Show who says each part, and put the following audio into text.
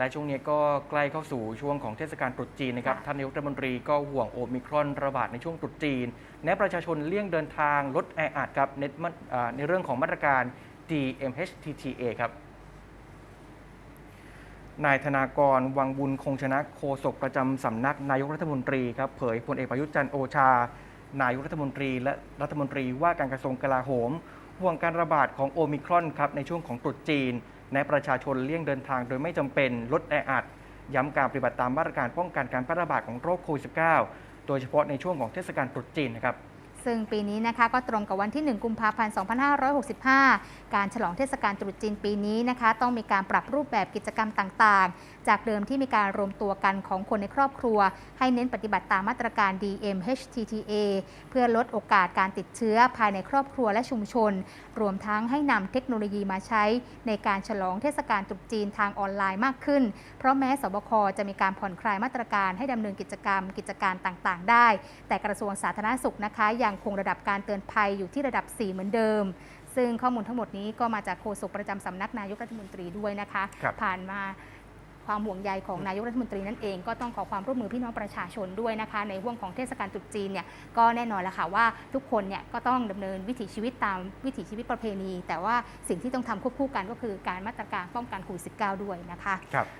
Speaker 1: และช่วงนี้ก็ใกล้เข้าสู่ช่วงของเทศกาลตรุษจีนนะครับ
Speaker 2: ค่ะ
Speaker 1: ท่านนายกรัฐมนตรีก็ห่วงโอมิครอนระบาดในช่วงตรุษจีน แนะประชาชนเลี่ยงเดินทางลดแออัดครับเน้นมาอ่าในเรื่องของมาตรการ DMHTTA ครับนายธนากร วังบุญคงชนะโฆษกประจำสำนักนายกรัฐมนตรีครับเผยพลเอกประยุทธ์จันทร์โอชา นายกรัฐมนตรีและรัฐมนตรีว่าการกระทรวงกลาโหมห่วงการระบาดของโอมิครอนครับในช่วงของตรุษจีน แนะประชาชนเลี่ยงเดินทางโดยไม่จำเป็นลดแออัด ย้ำการปฏิบัติตามมาตรการป้องกันการแพร่ระบาดของโรคโควิด -19 โดยเฉพาะในช่วงของเทศกาลตรุษจีนนะครับ
Speaker 2: ซึ่งปีนี้นะคะก็ตรงกับวันที่ 1 กุมภาพันธ์ 2565 การฉลองเทศกาลตรุษจีนปีนี้นะคะ ต้องมีการปรับรูปแบบกิจกรรมต่างๆ จากเดิมที่มีการรวมตัวกันของคนในครอบครัว ให้เน้นปฏิบัติตามมาตรการ DMHTTA เพื่อลดโอกาสการติดเชื้อภายในครอบครัวและชุมชน รวมทั้งให้นำเทคโนโลยีมาใช้ ในการฉลองเทศกาลตรุษจีนทางออนไลน์มากขึ้น เพราะแม้สบคจะมีการผ่อนคลายมาตรการให้ดำเนินกิจกรรมกิจการต่างๆ ได้ แต่กระทรวงสาธารณสุขนะคะยังคงระดับการเตือนภัยอยู่ที่ระดับ 4 เหมือนเดิม ซึ่งข้อมูลทั้งหมดนี้ก็มาจากโฆษกประจำสำนักนายกรัฐมนตรีด้วยนะคะ
Speaker 1: ครับ
Speaker 2: ผ่านมาความห่วงใยของนายกรัฐมนตรีนั่นเองก็ต้องขอความร่วมมือพี่น้องประชาชนด้วยนะคะ ในห่วงของเทศกาลตรุษจีนเนี่ยก็แน่นอนแล้วค่ะว่าทุกคนเนี่ยก็ต้องดำเนินวิถีชีวิตตามวิถีชีวิตประเพณี แต่ว่าสิ่งที่ต้องทำควบคู่กันก็คือการมาตรการป้องกันโควิด -19 ด้วยนะคะ
Speaker 1: ครับ